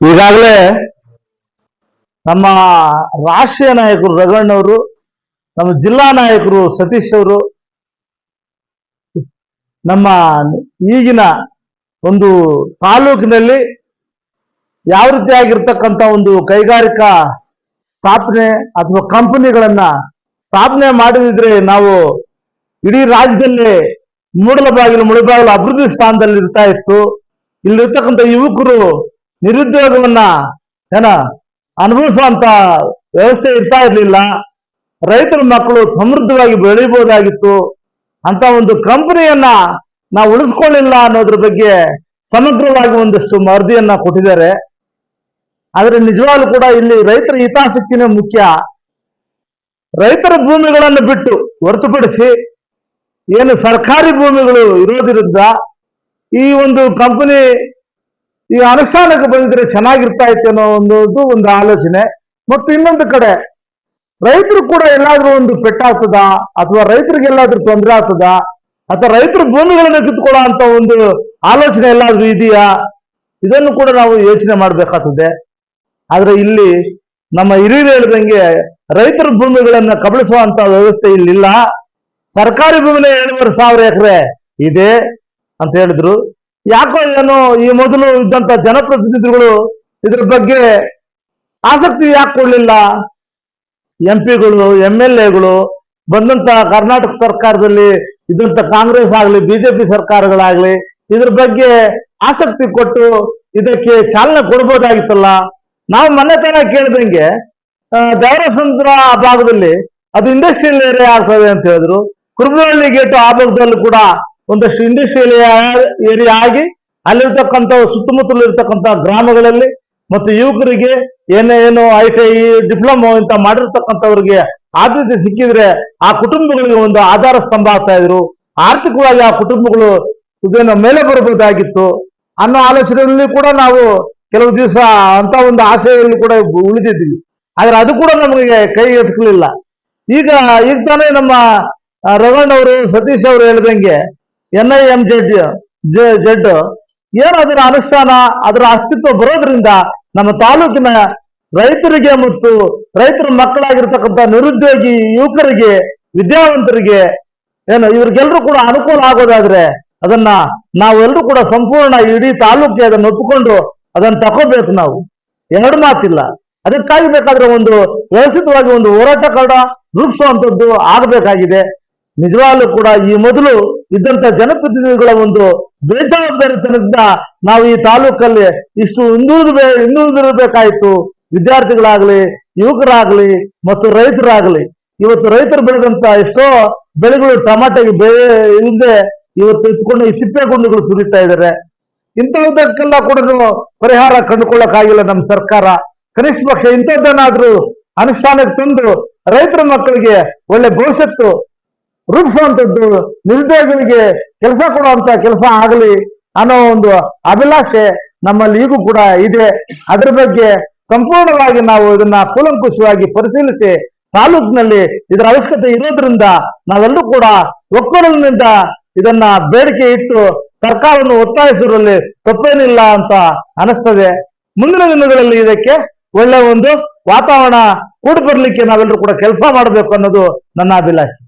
ಈಗಾಗಲೇ ನಮ್ಮ ರಾಷ್ಟ್ರೀಯ ನಾಯಕರು ರಘಣ್ಣವರು ನಮ್ಮ ಜಿಲ್ಲಾ ನಾಯಕರು ಸತೀಶ್ ಅವರು, ನಮ್ಮ ಈಗಿನ ಒಂದು ತಾಲೂಕಿನಲ್ಲಿ ಯಾವ ರೀತಿಯಾಗಿರ್ತಕ್ಕಂಥ ಒಂದು ಕೈಗಾರಿಕಾ ಸ್ಥಾಪನೆ ಅಥವಾ ಕಂಪನಿಗಳನ್ನ ಸ್ಥಾಪನೆ ಮಾಡದಿದ್ರೆ ನಾವು ಇಡೀ ರಾಜ್ಯದಲ್ಲಿ ಮೂಡಲಬಾಗಿಲು ಮುಳಬಾಗಿಲು ಅಭಿವೃದ್ಧಿ ಸ್ಥಾನದಲ್ಲಿ ಇರ್ತಾ ಇತ್ತು. ಇಲ್ಲಿರ್ತಕ್ಕಂಥ ಯುವಕರು ನಿರುದ್ಯೋಗವನ್ನ ಏನ ಅನುಭವಿಸುವಂತ ವ್ಯವಸ್ಥೆ ಇರ್ತಾ ಇರಲಿಲ್ಲ. ರೈತರ ಮಕ್ಕಳು ಸಮೃದ್ಧವಾಗಿ ಬೆಳಿಬಹುದಾಗಿತ್ತು ಅಂತ ಒಂದು ಕಂಪನಿಯನ್ನ ನಾವು ಉಳಿಸ್ಕೊಳ್ಳಿಲ್ಲ ಅನ್ನೋದ್ರ ಬಗ್ಗೆ ಸಮಗ್ರವಾಗಿ ಒಂದಷ್ಟು ವರದಿಯನ್ನ ಕೊಟ್ಟಿದ್ದಾರೆ. ಆದರೆ ನಿಜವಾಗ್ಲೂ ಕೂಡ ಇಲ್ಲಿ ರೈತರ ಹಿತಾಸಕ್ತಿನೇ ಮುಖ್ಯ. ರೈತರ ಭೂಮಿಗಳನ್ನು ಬಿಟ್ಟು ಹೊರತುಪಡಿಸಿ ಏನು ಸರ್ಕಾರಿ ಭೂಮಿಗಳು ಇರೋದ್ರಿಂದ ಈ ಒಂದು ಕಂಪನಿ ಈ ಅನುಷ್ಠಾನಕ್ಕೆ ಬಂದಿದ್ರೆ ಚೆನ್ನಾಗಿರ್ತಾ ಇತ್ತು ಅನ್ನೋ ಒಂದು ಒಂದು ಆಲೋಚನೆ. ಮತ್ತು ಇನ್ನೊಂದು ಕಡೆ, ರೈತರು ಕೂಡ ಎಲ್ಲಾದ್ರೂ ಒಂದು ಪೆಟ್ಟಾಗ್ತದ ಅಥವಾ ರೈತರಿಗೆ ಎಲ್ಲಾದ್ರೂ ತೊಂದರೆ ಆಗ್ತದ, ಅಥವಾ ರೈತರ ಭೂಮಿಗಳನ್ನ ಕಿತ್ಕೊಳ್ಳೋ ಅಂತ ಒಂದು ಆಲೋಚನೆ ಎಲ್ಲಾದ್ರೂ ಇದೆಯಾ? ಇದನ್ನು ಕೂಡ ನಾವು ಯೋಚನೆ ಮಾಡಬೇಕಾಗ್ತದೆ. ಆದ್ರೆ ಇಲ್ಲಿ ನಮ್ಮ ಹಿರಿಯರು ಹೇಳಿದಂಗೆ, ರೈತರ ಭೂಮಿಗಳನ್ನ ಕಬಳಿಸುವಂತ ವ್ಯವಸ್ಥೆ ಇಲ್ಲಿಲ್ಲ. ಸರ್ಕಾರಿ ಭೂಮಿನ ಎರಡೂವರೆ ಸಾವಿರ ಎಕರೆ ಇದೆ ಅಂತ ಹೇಳಿದ್ರು. ಯಾಕೋ ಏನೋ ಈ ಮೊದಲು ಇದ್ದಂತ ಜನಪ್ರತಿನಿಧಿಗಳು ಇದ್ರ ಬಗ್ಗೆ ಆಸಕ್ತಿ ಯಾಕೆ ಕೊಡ್ಲಿಲ್ಲ? ಎಂ ಪಿಗಳು ಎಂ ಎಲ್ ಎಗಳು ಬಂದಂತ ಕರ್ನಾಟಕ ಸರ್ಕಾರದಲ್ಲಿ ಇದ್ದಂತ ಕಾಂಗ್ರೆಸ್ ಆಗ್ಲಿ, ಬಿಜೆಪಿ ಸರ್ಕಾರಗಳಾಗ್ಲಿ, ಇದ್ರ ಬಗ್ಗೆ ಆಸಕ್ತಿ ಕೊಟ್ಟು ಇದಕ್ಕೆ ಚಾಲನೆ ಕೊಡ್ಬೋದಾಗಿತ್ತಲ್ಲ? ನಾವು ಮೊನ್ನೆ ತನ ಕೇಳಿದಂಗೆ ದೈವಸಂದ್ರ ಆ ಭಾಗದಲ್ಲಿ ಅದು ಇಂಡಸ್ಟ್ರಿಯಲ್ ಏರಿಯಾ ಆಗ್ತದೆ ಅಂತ ಹೇಳಿದ್ರು. ಕುರುಬನಹಳ್ಳಿ ಗೇಟ್ ಆ ಭಾಗದಲ್ಲೂ ಕೂಡ ಒಂದಷ್ಟು ಇಂಡಸ್ಟ್ರಿಯಲ್ ಏರಿಯಾ ಆಗಿ ಅಲ್ಲಿರ್ತಕ್ಕಂಥ ಸುತ್ತಮುತ್ತಲು ಇರ್ತಕ್ಕಂಥ ಗ್ರಾಮಗಳಲ್ಲಿ ಮತ್ತು ಯುವಕರಿಗೆ ಏನೇ ಏನು ಐ ಟಿ ಐ ಡಿಪ್ಲೊಮೊ ಇಂತ ಮಾಡಿರ್ತಕ್ಕಂಥವ್ರಿಗೆ ಆದ್ಯತೆ ಸಿಕ್ಕಿದ್ರೆ ಆ ಕುಟುಂಬಗಳಿಗೆ ಒಂದು ಆಧಾರ ಸ್ತಂಭ ಆಗ್ತಾ ಇದ್ರು. ಆರ್ಥಿಕವಾಗಿ ಆ ಕುಟುಂಬಗಳು ಸುದೇನ ಮೇಲೆ ಬರಬಹುದಾಗಿತ್ತು. ಅನ್ನೋ ಆಲೋಚನೆಯಲ್ಲಿ ಕೂಡ ನಾವು ಕೆಲವು ದಿವಸ ಅಂತ ಒಂದು ಆಸೆಯಲ್ಲಿ ಕೂಡ ಉಳಿದಿದ್ವಿ ಆದ್ರೆ ಅದು ಕೂಡ ನಮಗೆ ಕೈ ಈಗ ಈಗ ತಾನೇ ನಮ್ಮ ರವಣ್ಣವರು ಅವರು ಸತೀಶ್ ಅವರು ಹೇಳಿದಂಗೆ N I M Z Z ಏನು ಅದರ ಅನುಷ್ಠಾನ, ಅದರ ಅಸ್ತಿತ್ವ ಬರೋದ್ರಿಂದ ನಮ್ಮ ತಾಲೂಕಿನ ರೈತರಿಗೆ ಮತ್ತು ರೈತರ ಮಕ್ಕಳಾಗಿರ್ತಕ್ಕಂಥ ನಿರುದ್ಯೋಗಿ ಯುವಕರಿಗೆ, ವಿದ್ಯಾವಂತರಿಗೆ, ಏನು ಇವ್ರಿಗೆಲ್ಲರೂ ಕೂಡ ಅನುಕೂಲ ಆಗೋದಾದ್ರೆ ಅದನ್ನ ನಾವೆಲ್ಲರೂ ಕೂಡ ಸಂಪೂರ್ಣ ಇಡೀ ತಾಲೂಕಿಗೆ ಅದನ್ನ ಒಪ್ಪಿಕೊಂಡು ಅದನ್ನ ತಗೋಬೇಕು ನಾವು. ಎರಡು ಮಾತಿಲ್ಲ. ಅದಕ್ಕಾಗಿ ಬೇಕಾದ್ರೆ ಒಂದು ವ್ಯವಸ್ಥಿತವಾಗಿ ಒಂದು ಹೋರಾಟ ಕಾರ್ಡ ರೂಪಿಸುವಂತದ್ದು ಆಗಬೇಕಾಗಿದೆ. ನಿಜವಾಗ್ಲೂ ಕೂಡ ಈ ಮೊದಲು ಇದ್ದಂತ ಜನಪ್ರತಿನಿಧಿಗಳ ಒಂದು ಬೇಜವಾಬ್ದಾರಿತನದಿಂದ ನಾವು ಈ ತಾಲೂಕಲ್ಲಿ ಇಷ್ಟು ಹಿಂದುಳಿದು ಹಿಂದುಳಿದಿರಬೇಕಾಯ್ತು ವಿದ್ಯಾರ್ಥಿಗಳಾಗ್ಲಿ, ಯುವಕರಾಗ್ಲಿ ಮತ್ತು ರೈತರಾಗ್ಲಿ. ಇವತ್ತು ರೈತರು ಬೆಳೆದಂತ ಎಷ್ಟೋ ಬೆಳೆಗಳು ಟಮಾಟೆಗೆ ಬೇ ಇಲ್ಲದೆ ಇವತ್ತು ಇಟ್ಕೊಂಡು ಈ ಸಿಪ್ಪೆ ಗುಂಡುಗಳು ಸುರಿತಾ ಇದ್ದಾರೆ ಇಂಥದ್ದಕ್ಕೆಲ್ಲ ಕೂಡ ಪರಿಹಾರ ಕಂಡುಕೊಳ್ಳಕ್ಕಾಗಿಲ್ಲ ನಮ್ಮ ಸರ್ಕಾರ. ಕನಿಷ್ಠ ಪಕ್ಷ ಇಂಥದ್ದನ್ನಾದ್ರೂ ಅನುಷ್ಠಾನಕ್ಕೆ ತಂದು ರೈತರ ಮಕ್ಕಳಿಗೆ ಒಳ್ಳೆ ಭವಿಷ್ಯತ್ತು ರೂಪಿಸುವಂತದ್ದು ನಿರುದ್ಯೋಗಿಗಳಿಗೆ ಕೆಲಸ ಕೊಡುವಂತ ಕೆಲಸ ಆಗಲಿ ಅನ್ನೋ ಒಂದು ಅಭಿಲಾಷೆ ನಮ್ಮಲ್ಲಿ ಈಗೂ ಕೂಡ ಇದೆ. ಅದರ ಬಗ್ಗೆ ಸಂಪೂರ್ಣವಾಗಿ ನಾವು ಇದನ್ನ ಕೂಲಂಕುಷವಾಗಿ ಪರಿಶೀಲಿಸಿ ತಾಲೂಕಿನಲ್ಲಿ ಇದರ ಅವಶ್ಯಕತೆ ಇರೋದ್ರಿಂದ ನಾವೆಲ್ಲರೂ ಕೂಡ ಒಕ್ಕೊರಲಿನಿಂದ ಇದನ್ನ ಬೇಡಿಕೆ ಇಟ್ಟು ಸರ್ಕಾರವನ್ನು ಒತ್ತಾಯಿಸಿರುವಲ್ಲಿ ತಪ್ಪೇನಿಲ್ಲ ಅಂತ ಅನಿಸ್ತದೆ. ಮುಂದಿನ ದಿನಗಳಲ್ಲಿ ಇದಕ್ಕೆ ಒಳ್ಳೆ ಒಂದು ವಾತಾವರಣ ಕೂಡಿ ಬರಲಿಕ್ಕೆ ನಾವೆಲ್ಲರೂ ಕೂಡ ಕೆಲಸ ಮಾಡಬೇಕು ಅನ್ನೋದು ನನ್ನ ಅಭಿಲಾಷೆ.